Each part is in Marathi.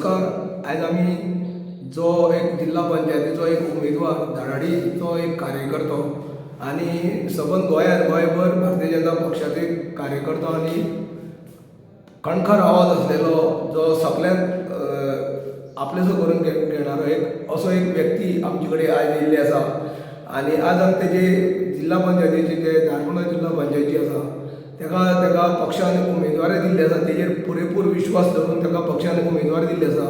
नमस्कार आयज आमी जो एक जिल्हा पंचायतीचो एक उमेदवार धडाडीचो एक कार्यकर्तो आनी सबंद गोंयांत गोंयभर भारतीय जनता पक्षाचे एक कार्यकर्तो आनी कणखर आवाज आसलेलो जो सगळ्यांत आपलेसो करून घेणारो एक असो एक व्यक्ती आमचे कडेन आयज येयल्ले आसा. आनी आज आमी तेजे जिल्हा पंचायतीचे जे धारकोणा जिल्हा पंचायती आसा तेका तेका पक्षान उमेदवारी दिल्ली आसा तेजेर पुरेपूर विश्वास दवरून ताका पक्षान उमेदवारी दिल्ली आसा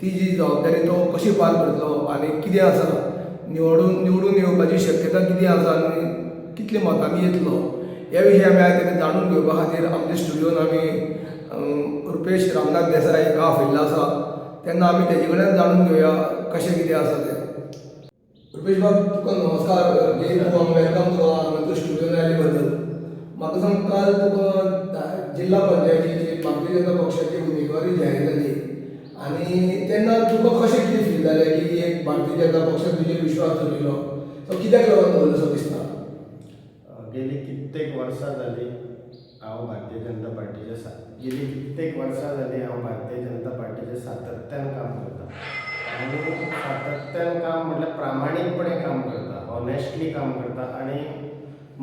ती जी जबाबदारी तो कशी पार करतलो आनी कितें आसा निवडून निवडून येवपाची शक्यता कितें आसा आनी कितले मतांनी येतलो ह्या विशयी आमी आयज तेका जाणून घेवपा खातीर आमच्या स्टुडियोन आमी रुपेश रामनाथ देसाय हेका आपयल्लो आसा तेन्ना आमी तेजे कडल्यान जाणून घेवया कशें कितें आसा तें. रुपेश बाब तुका नमस्कार तूं वेलकम तुका म्हाका सांग काल तुका जिल्हा पंचायतीची भारतीय जनता पक्षाची उमेदवारी जाहीर जाली आनी तेन्ना तुका कशें कितें फील जालें की एक भारतीय जनता पक्षान तुजेर विश्वास दवरिल्लो तो कित्याक लागून दवरलो असो दिसता गेली कित्येक वर्सां जाली हांव भारतीय जनता पार्टीचे सा गेली कित्येक वर्सां जाली हांव भारतीय जनता पार्टीचे सातत्यान काम करता आनी सातत्यान काम म्हटल्यार प्रामाणीकपणे काम करता ऑनेस्टली काम करता आनी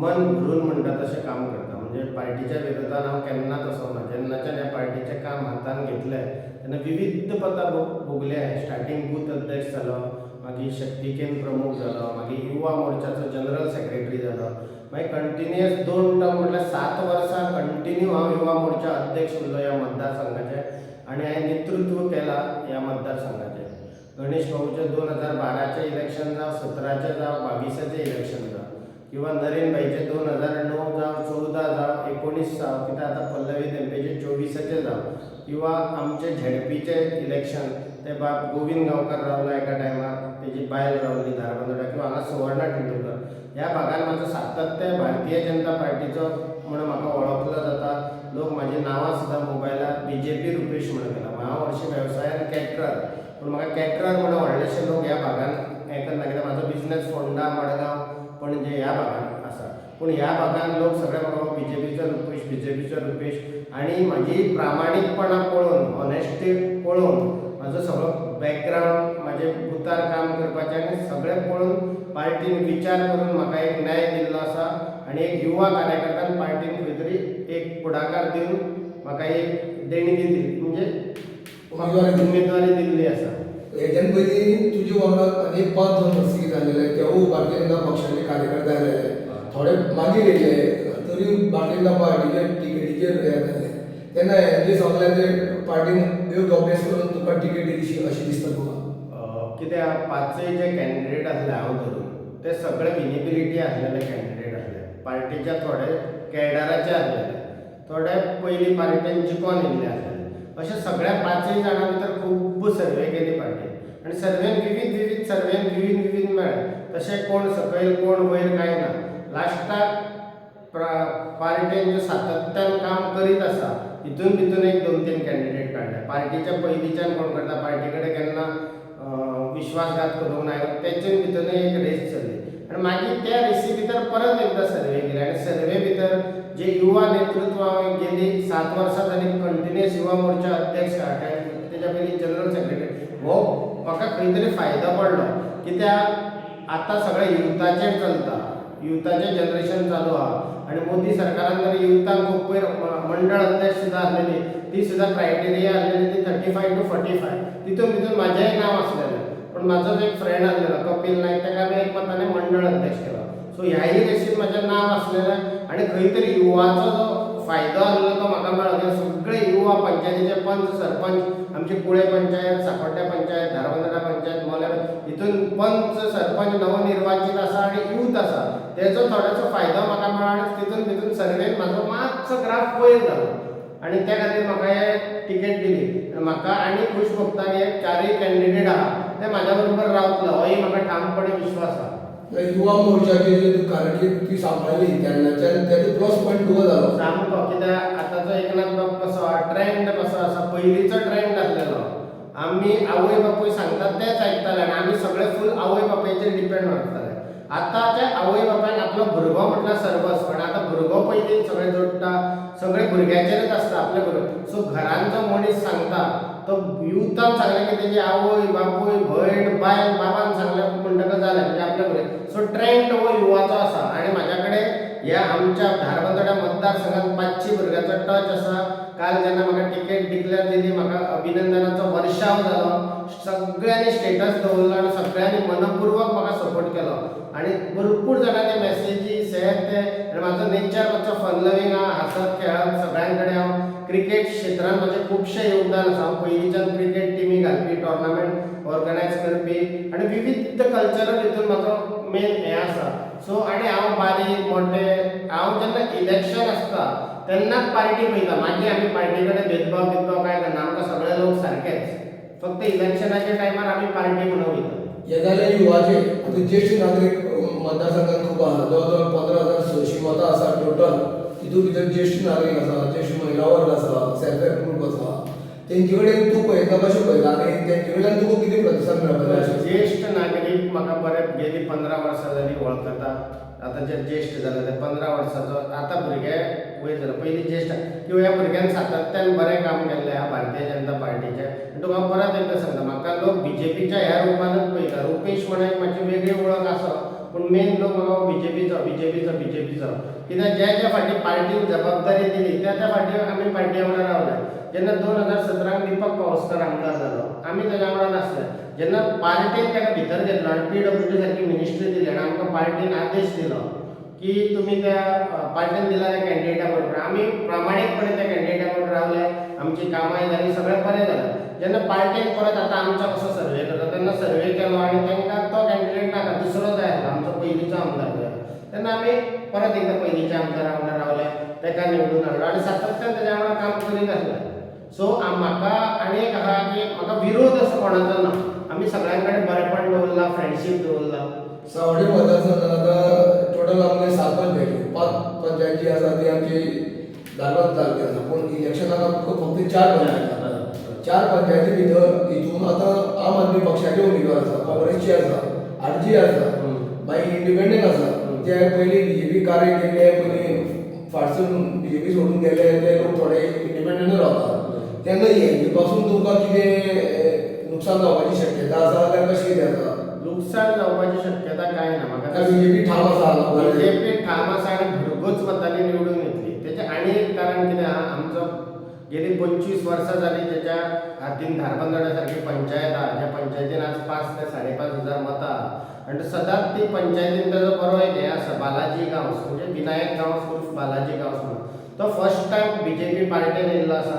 मन भरून म्हणटा तशें काम करता म्हणजे पार्टीच्या विरोधात हांव केन्नाच असो ना जेन्नाच्यान हे पार्टीचें काम हातान घेतलें तेन्ना विविध पदां भोगले स्टार्टींग बूथ अध्यक्ष जालो मागीर शक्ती केंद्र प्रमुख जालो मागीर युवा मोर्चाचो जनरल सेक्रेटरी जालो मागीर कंटिन्युअस दोन टर्म म्हटल्यार सात वर्सां कंटिन्यू हांव युवा मोर्चा अध्यक्ष उरलो ह्या मतदारसंघाचें आनी हांवें नेतृत्व केलां ह्या मतदारसंघाचें. गणेश भाऊचें दोन हजार बाराचें इलेक्शन जावं सतराचें जावं बावीसाचें इलेक्शन जावं किंवा नरेन भाईचे दोन हजार णव जावं चवदा जावं एकोणीस जावं कित्याक आतां पल्लवी धेंपेचें चोवीसाचें जावं. किंवा आमचें झेडपीचें इलेक्शन तें बाब गोविंद गांवकार रावलो एका टायमार तेजी बायल रावली धारबंदोडा किंवा हांगा सुवर्णा तेंडुलकर ह्या भागान म्हाजो सातत्य भारतीय जनता पार्टीचो म्हणून म्हाका वळखलो जाता. लोक म्हाजी नांवां सुद्दां मोबायलार बी जे पी रुपेश म्हणून केला हांव हरशीं वेवसायान कॅटरर पूण म्हाका कॅटरर म्हणून व्हडलेशे लोक ह्या भागान हें करना कित्याक म्हाजो बिझनस फोंडा मडगांव पणजे ह्या भागांत आसा पूण ह्या भागान लोक सगळे म्हाका B J पीचो Rupesh B J पीचो Rupesh आनी म्हाजी प्रामाणीकपणां पळोवन ऑनेस्टी पळोवन म्हाजो सगळो बॅकग्रावंड म्हाजें बुतार काम करपाचें आनी सगळें पळोवन पार्टीन विचार करून म्हाका एक न्याय दिल्लो आसा आनी एक युवा कार्यकर्त्यान पार्टीन खंय तरी एक फुडाकार दिवन म्हाका एक देणगी दिली. म्हणजे उमेदवारी दिल्ली आसा हेच्यान पयलीं तुजे वांगडा अनेक पांच जण हस्तगीत जाल्लेले तेवूय भारतीय जनता पक्षाचे कार्यकर्ते आलेले थोडे मागीर येयले तरी भारतीय जनता पार्टीचे तिकेटीचेर हे जाले तेन्ना हेंचे सगळ्यांचे पार्टीन योग्य अभ्यास करून तुका तिकेटी दिशी अशी दिसता तुका कित्याक पांचय जे कॅन्डिडेट आसले हांव धरून ते सगळे विनिबिलिटी आसलेले कॅन्डिडेट आसले. पार्टीचे थोडे कॅडराचे आसलेले थोडे पयलीं पार्टीन जिखोन येयल्ले आसलेले अशे सगळ्या पांचय जाणां भितर खूब सर्वे केली पार्टीन आनी सर्वेन विविध विविध सर्वेन विविध विविध मेळ तशें कोण सकयल कोण वयर कांय ना. लास्टाक प्र- पार्टीन सातत्यान काम करीत आसा हितून भितून एक दोन तीन कॅन्डिडेट काडले पार्टीच्या पयलींच्यान कोण करता? पार्टी कडेन केन्ना विश्वासघात करूंक ना तेचे भितर एक रेस चल्ली. आनी मागीर त्या रेसी भितर परत एकदा सर्वे केले. आनी सर्वे भितर जे युवा नेतृत्व हांवें गेली सात वर्सां जाली कंटिन्युअस युवा मोर्चा अध्यक्ष आहा तेच्या पयलीं जनरल सेक्रेटरी हो म्हाका खंय तरी फायदो पडलो कित्याक आतां सगळें युथाचेर चलता. युथाचें जनरेशन चालू आहा आनी मोदी सरकारान तरी युथांक खूब पयर मंडळ अध्यक्ष सुद्दां आसलेली ती सुद्दां क्रायटेरिया आसलेली ती thirty five to forty five तितून भितर म्हाजेंय नांव आसलेलें पूण म्हाजोच एक फ्रेंड आसलेलो कपिल नायक ताका हांवें एक मताने मंडळ अध्यक्ष केलो. सो ह्याही रेशीन म्हाजें नांव आसलेलें आनी खंय तरी युवाचो जो फायदो आसलो तो म्हाका मेळ्ळो सगळे युवा पंचायतीचे पंच सरपंच आमची कुळे पंचायत साकोड्ड्या पंचायत धारबांदोडा पंचायत मोल्या हितून पंच सरपंच नवनिर्वाचित आसा आनी यूथ आसा तेजो थोडोसो फायदो म्हाका मेळ्ळो आनी तितून भितून सर्वेन म्हाजो मातसो ग्राफ वयर जालो आनी त्या खातीर म्हाका हे टिकेट दिली. म्हाका आनी खूश भोगता हे चारय कॅन्डिडेट आहा ते म्हाज्या बरोबर रावतलो होय म्हाका ठामपणे विश्वास आहा. युवा मोर्चाची जी कारकीर्द ती सांबाळली तेन्नाच्यान तेजो प्लस पॉयंट तुका जालो सामको कित्याक आतांचो एकनाथ बाब कसो ट्रेंड कसो आसा पयलींचो ट्रेंड आमी आवय बापूय सांगतात तेच आयकताले आनी आमी सगळे फूल आवय बापायचेर डिपेंड उरताले आतांच्या आवय बापायन आपलो भुरगो म्हटल्यार सर्वस पण आतां भुरगो पयलीं सगळें जोडटा सगळे भुरग्याचेरच आसता आपले भुरगो सो घरान जो मनीस सांगता तो युथान सांगलें की तेजी आवय बापूय भयण बायल बाबान सांगलें म्हणटकच जालें म्हणजे आपल्या भुरग्यां सो ट्रेंड हो युवाचो आसा आनी म्हाज्या कडेन ह्या आमच्या धारबांदोड्या मतदारसंघात पांचशी भुरग्याचो टच आसा काल जेन्ना म्हाका टिकेट डिक्लेअर दिली म्हाका अभिनंदनाचो वर्षाव जालो सगळ्यांनी स्टेटस दवरलो आनी सगळ्यांनी मनपूर्वक म्हाका सपोर्ट केलो. आनी भरपूर जाणांनी मॅसेजी शेअर ते. आनी म्हाजो नेचर मातसो फन लवींग आहा हांसत खेळत सगळ्यां कडेन हांव क्रिकेट क्षेत्रांत म्हजें खुबशें योगदान आसा हांव पयलींच्यान क्रिकेट टिमी घालपी टोर्नामेंट ऑर्गनायज करपी. आनी विविध कल्चरल हितून म्हाजो मेन हें आसा सो आनी हांव बारीक मोठे हांव जेन्ना इलेक्शन आसता तेन्नाच पार्टी पळयता मागीर आमी पार्टी कडेन भेदभाव भेदभाव काय करना आमकां सगळे लोक सारकेच फक्त इलेक्शनाच्या टायमार आमी पार्टी म्हणून जाले युवाचे आता ज्येष्ठ नागरीक मतदारसंघात खूप आहा. जवळ जवळ पंदरा हजार सयशीं मतां आसा टोटल तितून भितर ज्येष्ठ नागरीक आसा ज्येष्ठ महिला वर्ग आसा सेल्फ ग्रूप आसा तेंचे कडेन तूं पळयता कशें पळयता आनी तेंचे कडल्यान तुका कितें प्रतिसाद मेळपाचें अशें ज्येष्ठ नागरीक म्हाका बरे गेली पंदरा वर्सां जाली वळखता आतां जे ज्येष्ठ जाले ते पंदरा वर्साचो आतां भुरगे वयर जालो पयलीं ज्येश्ठ किंवा ह्या भुरग्यान सातत्यान बरें काम केल्लें आहा भारतीय जनता पार्टीचें आनी तुका हांव परत एकदां सांगता म्हाका लोक बीजेपीच्या ह्या रुपानूच पळयता रुपेश म्हणून एक मातशी वेगळी वळख आसा पूण मेन लोक म्हाका बीजेपीचो बीजेपीचो बीजेपीचो कित्याक ज्या ज्या फाटी पार्टीन जबाबदारी दिली त्या त्या फाटी आमी पार्टी वांगडा रावले जेन्ना दोन हजार सतराक दीपक पावसकर आमदार जालो आमी ताच्या वांगडा नासले जेन्ना पार्टीन ताका भितर घेतलो आनी पी डब्ल्यू डी सारकी मिनिस्ट्री दिली आनी आमकां पार्टीन आदेश दिलो. की तुमी त्या अ, पार्टीन दिला त्या कॅन्डिडेटा बरोबर आमी त्या कॅन्डिडेटाबरोबर रावले आमची कामां जाली सगळें बरें जालें जेन्ना पार्टीन परत आतां आमचो कसो सर्वे करता तेन्ना सर्वे केलो आनी तांकां तो कॅन्डिडेट नाका दुसरो जाय आसलो आमचो पयलींचो आमदार जाय तेन्ना आमी परत एकदां पयलींच्या आमदार वांगडा रावले ताका निवडून हाडलो आनी सातत्यान तेज्या वांगडा काम करीत आसले सो म्हाका आनी एक आहा की म्हाका विरोध असो कोणाचो ना आमी सगळ्यां कडेन बरेपण दवरला फ्रेंडशीप दवरला सावडे मतदारसंघात आतां टोटल आमगे सात पंचायती पांच पंचायत जी आसा ती आमची धारवाद तालुकी आसा पूण इलेक्शनाक आमकां फक्त चार पंचायत चार पंचायती भितर हितून आतां आम आदमी पक्षाचे उमेदवार आसा काँग्रेसची आसा आरजी आसा मागीर इंडिपेंडंट आसा ते पयलीं बीजेपी कार्य केले पयलीं फाटसून बीजेपी सोडून गेले. ते लोक थोडे इंडिपेंडंट रावतात तेन्ना हेंचे पासून तुमकां कितें नुकसान जावपाची शक्यता आसा जाल्यार कशी कितें आसा नुकसान जावपाची शक्यता काय ना म्हाका बीजेपी ठाम आसा हांगा बीजेपी ठाम आसा आनी भरगूच मतांनी निवडून येतली. तेजें आनी एक कारण कितें आहा आमचो गेली पंचवीस वर्सां जाली तेच्या हातीन धारबांदोड्या सारकी पंचायत आहा ज्या पंचायतीन आज पांच ते साडे पांच हजार मतां आहा आनी सदांच ती पंचायतीन तेजो बरो एक हें आसा बालाजी गांवस म्हणजे विनायक गांवस उर्फ बालाजी गांवस म्हणून तो फर्स्ट टायम बीजेपी पार्टीन येयल्लो आसा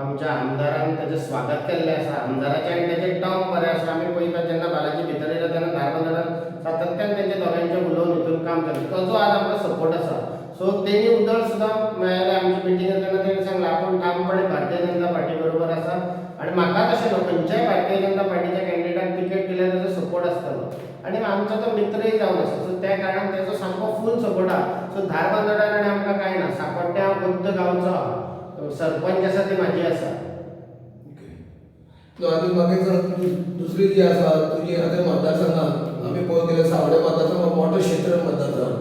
आमच्या आमदारान तेजें स्वागत केल्लें आसा आमदाराचें आनी तेजें टर्म बरें आसा आमी पळयता जेन्ना बालाजी भितर येयलो तेन्ना धारबांदोड्यान सातत्यान तेंचे दोगांयचे उलोवन हितून काम जालें ताचो आज आमकां सपोर्ट आसा सो तेणी उदळ सुद्दां मेळ्ळें आमच्या मिटींग तेन्ना तेणी सांगलां आपूण ठामपणे भारतीय जनता पार्टी बरोबर आसा आनी म्हाका तशें न्हू खंयच्याय भारतीय जनता पार्टीच्या कॅन्डिडेटाक तिकेट दिल्यार तेजो सपोर्ट आसतलो आनी आमचो तो मित्रय जावन आसा सो त्या कारणान तेजो सामको फूल सपोर्ट आहा. सो धारबांदोड्यान आनी आमकां कांय ना सांपड्ड्या हांव बुद्ध गांवचो. आहा सरपंच आसा. ती म्हाजी आसा आनी जर दु- दुसरी जी आसा तुजी आतां मतदारसंघात आमी पळोवंक गेल्यार सावडे मतदारसंघ मोठो क्षेत्र मतदारसंघ.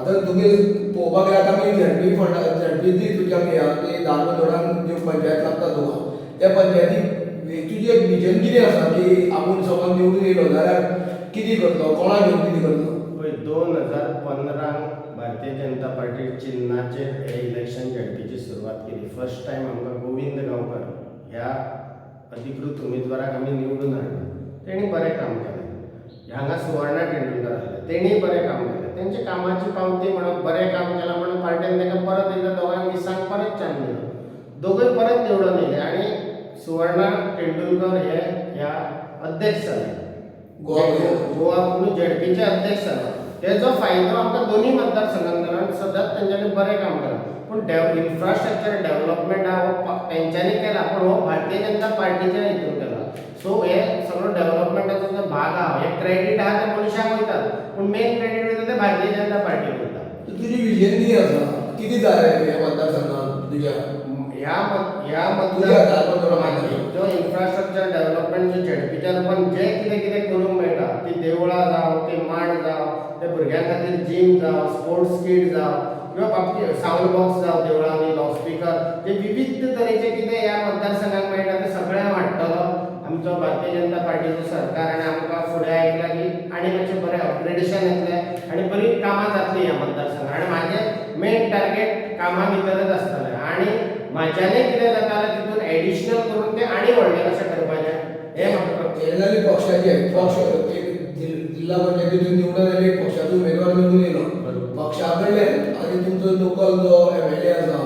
आतां तुमी पळोवपाक गेल्यार आमी झडपी फंडा झडपी जी तुजी आमी ती धारबांदोडान ज्यो पंचायत लागता तुका त्या पंचायतीक तुजी विजन कितें आसा की आपूण समज निवडून येयलो जाल्यार कितें करतलो कोणाक घेवन कितें करतलो पळय दोन हजार पंदरांक भारतीय जनता पार्टी चिन्हाचेर हे इलेक्शन झडपीची सुरवात केली. फर्स्ट टायम आमकां गोविंद गांवकर ह्या अधिकृत उमेदवाराक आमी निवडून हाडलो तेणी बरें काम केलें. हांगा सुवर्णा टेंडुलकर आसले तेणीय बरें काम केलें. तेंचे कामाची पावती म्हणून बरें काम केलां म्हणून पार्टीन ताका परत एकदां दोगांक मिसांक परत चान्स दिलो. दोगूय परत निवडून येयले आनी सुवर्णा टेंडुलकर हे ह्या अध्यक्ष जाले गोवा गोवा म्हणून झेडपीचे अध्यक्ष जालो तेजो फायदो आमकां दोन्ही आनी सदांच तेंच्यांनी बरें काम केलां. पूण डेव इन्फ्रास्ट्रक्चर डेव्हलपमेंट हा हो तेंच्यांनी केला पूण हो भारतीय जनता पार्टीच्या हितून केला. सो हे सगळो डेव्हलपमेंटाचो जो भाग आहा हे क्रेडिट आहा ते मनशाक वयतात पूण मेन क्रेडिट वयता ते भारतीय जनता पार्टीक वयता तुजी विजन कितें आसा कितें जाय ह्या मतदारसंघात तुज्या ह्या ह्या मतदार. जो इन्फ्रास्ट्रक्चर डेव्हलपमेंट जे झेडपीच्या रूपान जे कितें कितें करूंक मेळटा ती देवळां जावं ती मांड जावं त्या भुरग्यां खातीर जीम जावं स्पोर्ट्स किट जावं किंवा बाकी साऊंड बॉक्स जावं देवळांनी लावस्पीकर जे विविध तरेचे कितें ह्या मतदारसंघात मेळटा ते सगळ्यांक वाडटलो. आमचो भारतीय जनता पार्टीचो सरकार आनी आमकां फुडें आयकलां की आनी मातशें बरें अपग्रेडेशन येतलें आनी बरी कामां जातलीं ह्या मतदारसंघात. आनी म्हाजें मेन टार्गेट कामां भितरच आसतलें. आनी म्हाज्यानय कितें जाता जाल्यार तितून एडिशनल करून तें आनी व्हडलें कशें करपाचें हें म्हाका येणारी पक्षाचे पक्ष एक जिल्हा पंचायतीतून निवडून एक पक्षाचो उमेदवार निवडून येयलो पक्षा कडल्यान आनी तुमचो लोकल जो एम एल ए आसा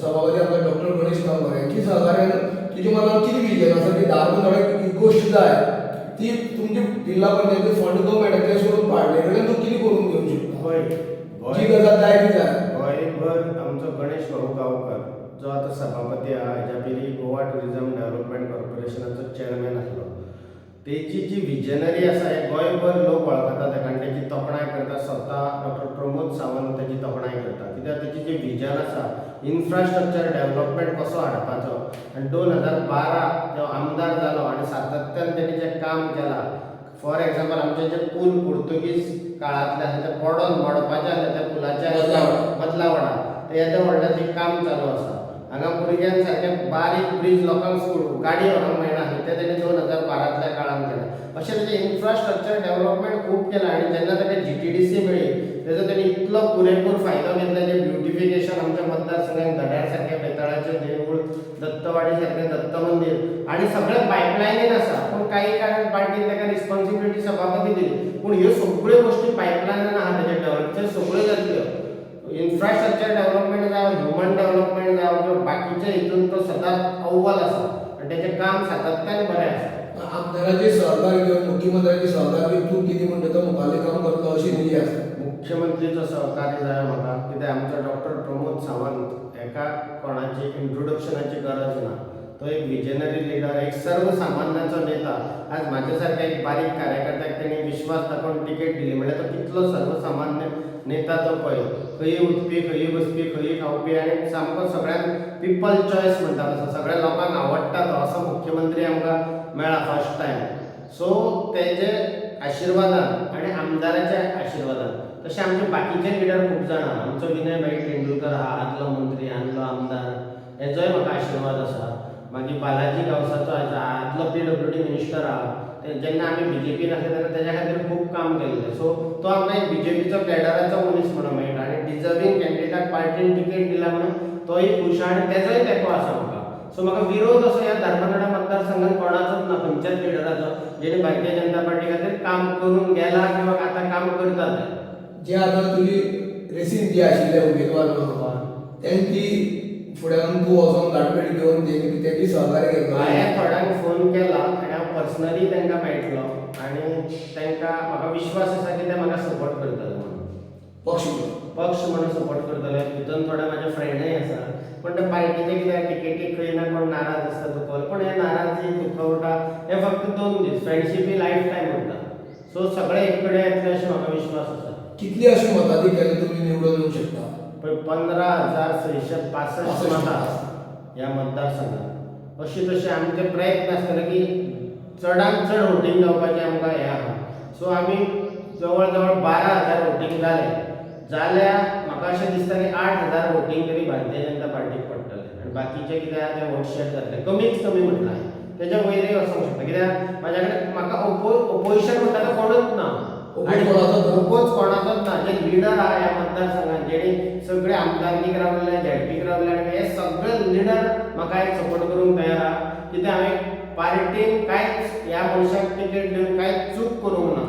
सभापती आमचा डॉक्टर गणेश गांवकर यांची सहकार्यान तुज्या मनात कितें विजन आसा की दारून थोडे गोश्ट जाय ती तुमची जिल्हा पंचायतीत फंड जो मेळटा ते सोडून पाडले कडल्यान तूं कितें करून घेवंक शकता? जी गोंय गजाल जाय ती जाय गोंयभर आमचो गणेश भाऊ गांवकर जो आतां सभापती आहा हेच्या पयलीं गोवा टुरिझम डेव्हलपमेंट कॉर्पोरेशनाचो चेअरमॅन आसलो तेची जी विजनरी आसा हे गोंयभर लोक वळखता ताका आनी तेची तोखणाय करता स्वता डॉक्टर प्रमोद सावंत तेची तोखणाय करता कित्याक तेची जी विजन आसा इन्फ्रास्ट्रक्चर डेव्हलपमेंट कसो हाडपाचो. आनी दोन हजार बारा तो आमदार जालो आनी सातत्यान तेणी जें काम केलां फॉर एक्झाम्पल आमचे जे पूल पुर्तुगीज काळांतले आसा ते पडोन मोडपाचे आसले त्या पुलाच्या बदलावडा. ते येद्या व्हडलें तें काम चालू आसा हांगा भुरग्यांक सारकें बारीक ब्रीज लोकांक स्कूल गाडी व्हरूंक मेळना ते तेणी दोन हजार बारांतल्या काळांत केलें. अशें तेजें इन्फ्रास्ट्रक्चर डेव्हलपमेंट खूब केलां आनी जेन्ना ताका जी टी डी सी मेळ्ळी तेजो तेणी इतलो पुरेपूर फायदो घेतला. जे ब्युटिफिकेशन आमच्या मतदारसंघात धड्यार सारकें बेताळाचें देवूळ दत्तवाडी सारकें दत्त मंदीर आनी सगळें पायपलायनीन आसा पूण काही कारण पार्टीन ताका रिस्पॉन्सिबिलिटी सभापती दिली. पूण ह्यो सगळ्यो गोश्टी पायपलायनीन आहा तेजे डेव्हलप त्यो सगळ्यो जातल्यो इन्फ्रास्ट्रक्चर डेव्हलपमेंट जावं ह्युमन डेव्हलपमेंट जावं किंवा बाकीचे हितून तो सदांच अव्वल आसा आनी तेजें काम सातत्यान बरें आसा आमदाराची सहकार्य घेवन मुख्यमंत्र्याची सहकार्य तूं कितें म्हणटा तो मुखाल्लें काम करता अशी निधी आसा मुख्यमंत्रीचो सहकार्य जाय म्हाका कित्याक आमचो डॉक्टर प्रमोद सावंत एका कोणाची इंट्रोडक्शनाची गरज ना. तो एक विजनरी लिडर एक सर्वसामान्याचो नेता. आज म्हाज्या सारक्या एक बारीक कार्यकर्त्याक तेणी विश्वास दाखोवन तिकेट दिली. म्हणल्यार तो कितलो सर्वसामान्य नेता तो पळय खंयी उठपी खंयी बसपी खंयी खावपी आनी सामको सगळ्यांक पिपल चॉयस म्हणटा तसो. सगळ्या लोकांक आवडटा तो असो मुख्यमंत्री आमकां मेळ्ळा फर्स्ट टायम सो तेजे आशिर्वादान आनी आमदाराच्या आशिर्वादान. तशें आमचे बाकीचे लिडर खूब जाण आहा. आमचो विनय भाई तेंडुलकर आहा आदलो मंत्री आदलो आमदार. हेजोय म्हाका आशिर्वाद आसा. मागीर बालाजी गांवसाचो आसा आदलो पी डब्ल्यू डी मिनिस्टर आहा. ते जेन्ना आमी पी आसले तेन्ना तेज्या खातीर खूब काम केल्लें सो तो आमकां एक बी जे पीचो कॅडराचो मनीस म्हणून मेळटा आनी डिजर्विंग कॅन्डिडेटाक पार्टीन टिकेट दिला म्हणून तोय खुश आनी तेजोय तेंको आसा म्हाका सो म्हाका विरोध असो ह्या धारबांदोडा मतदारसंघात कोणाचोच ना खंयच्याच लिडराचो जेणे भारतीय जनता पार्टी खातीर काम करून गेला किंवा आतां काम करता जे आता तुजी रेसीन जी आशिल्ले उमेदवार म्हणून त्यांची फुड्यान तूं वचोन गाठभेट घेवन तेंची तेजी सहकार्य घेतलो हांवें थोड्यांक फोन केला आनी हांव पर्सनली तांकां मेळटलो आनी तांकां म्हाका विश्वास आसा की ते म्हाका सपोर्ट करतले पक्ष. पक्ष म्हणून सपोर्ट करतले भितून थोडे म्हाजे फ्रेंडय आसा पण ते पार्टीचे कित्याक टिकेटीक खंय ना कोण नाराज आसता दुखोल पण हे नाराजी दुखवटा हे फक्त दोन दीस फ्रेंडशीप ही लायफ टायम उरता सो सगळे एक कडेन येतले अशें म्हाका विश्वास आसा कितली अशी मताधिकारी तुम्ही निवडून येऊ शकता? पंदरा हजार सयशे पासष्ट मतां ह्या मतदारसंघात. अशी तशी आमचे प्रयत्न आसतले की चडांत चड वोटींग जावपाचें आमकां हें आहा सो आमी जवळ जवळ बारा हजार वोटींग जाले जाल्यार म्हाका अशें दिसता की आठ हजार वोटींग तरी भारतीय जनता पार्टीक पडटले आनी बाकीचे कितें आहा ते वोट शेअर जातले कमीच कमी म्हटलं तेच्या वयरय वचूंक शकता. कित्याक? म्हाज्या कडेन म्हाका ओपो ओपोजिशन म्हणटा तो कोणूच? ना आनी म्हाका एक सपोर्ट करूंक तयार आहा कित्याक हांवें पार्टीन कांयच ह्या मनशाक टिकेट दिवन कांयच चूक करूंक ना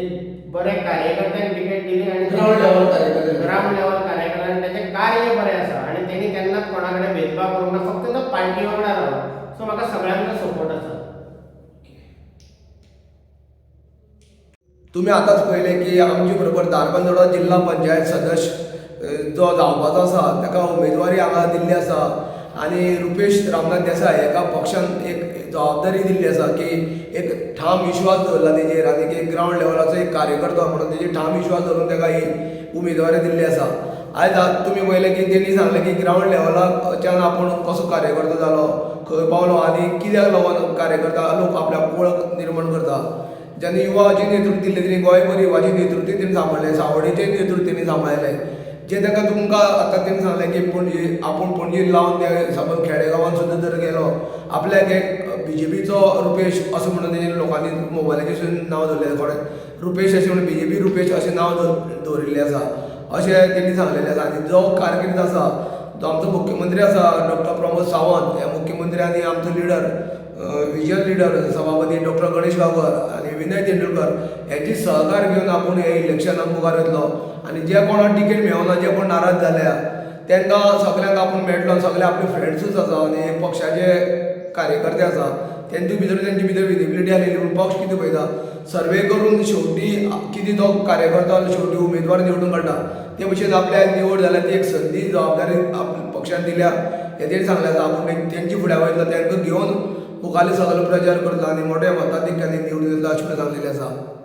एक बरे कार्यकर्त्यांक टिकेट दिली आनी level कार्यकर्ते. ग्राउंड लेवल कार्यकर्ते आनी तेजें कार्य बरें आसा आनी तेणी केन्नाच कोणा कडेन भेदभाव करूंक ना फक्त तो पार्टी वांगडा रावलो सो म्हाका सगळ्यांचो सपोर्ट आसा तुम्ही आताच पहिले की आमचे बरोबर दारबांदोडा जिल्हा पंचायत सदस्य जो जावपाचो आसा ताका उमेदवारी हांगा दिल्ली आसा आनी रुपेश रामनाथ देसाय एका पक्षान एक जबाबदारी दिल्ली आसा की एक ठाम विश्वास दवरला तेजेर आनी एक ग्रावंड लेवलाचो एक कार्यकर्तो म्हणून तेजेर ठाम विश्वास दवरून ताका ही उमेदवारी दिल्ली आसा. आयज आत तुमी पळयलें की तेणी सांगलें की ग्रावंड लेवलाच्यान आपूण कसो कार्यकर्तो जालो खंय पावलो आनी कित्याक लागून कार्यकर्ता लोक आपल्याक वळख निर्माण करता. जेन्ना युवाची नेतृत्व दिल्लें तेणी गोंयभर युवाची नेतृत्व तेणी सांबाळलें सावड्डेचें नेतृत्व तेणी सांबाळलें जे ताका तुमकां आतां तेणी सांगलें की पणजे आपूण पणजे लावन ते समज खेडेगांवांत सुद्दां जर गेलो आपल्याक एक बी जे पीचो रुपेश असो म्हणून तेणी लोकांनी मोबायलाचेर नांव दवरलें थोडे रुपेश अशें म्हणून बी जे पी रुपेश अशें नांव दवरिल्लें आसा अशें तेणी सांगलेलें आसा आनी जो कारकीर्द आसा जो आमचो मुख्यमंत्री आसा डॉक्टर प्रमोद सावंत ह्या मुख्यमंत्री आनी आमचो लिडर विजन लिडर सभापती डॉक्टर गणेश गावकर आनी विनय तेंडुलकर हेंची सहकार घेवन आपूण हे इलेक्शनाक मुखार येतलो आनी जे कोणाक टिकेट मेळना जे कोण नाराज जाल्या तांकां सगल्यांक आपूण मेळटलो सगळे आपले फ्रेंड्सूच आसा आनी पक्षाचे कार्यकर्ते आसा तेंचे भितर तेंचे भितर विजिबिलिटी आलेली पूण पक्ष कितें पळयता सर्वे करून शेवटी कितें तो कार्यकर्ता शेवटी उमेदवार निवडून काडटा ते भशेन आपल्याक निवड जाल्यार ती एक संदी जबाबदारी आपल्या पक्षान दिल्या. हे सांगलें आसा आपूण तेंची फुड्या वयतलो तांकां घेवन मुखाल्लो सगळो प्रचार करता आनी मोठ्या मताधिक्याने निवडून लक्ष्मी अशें असा.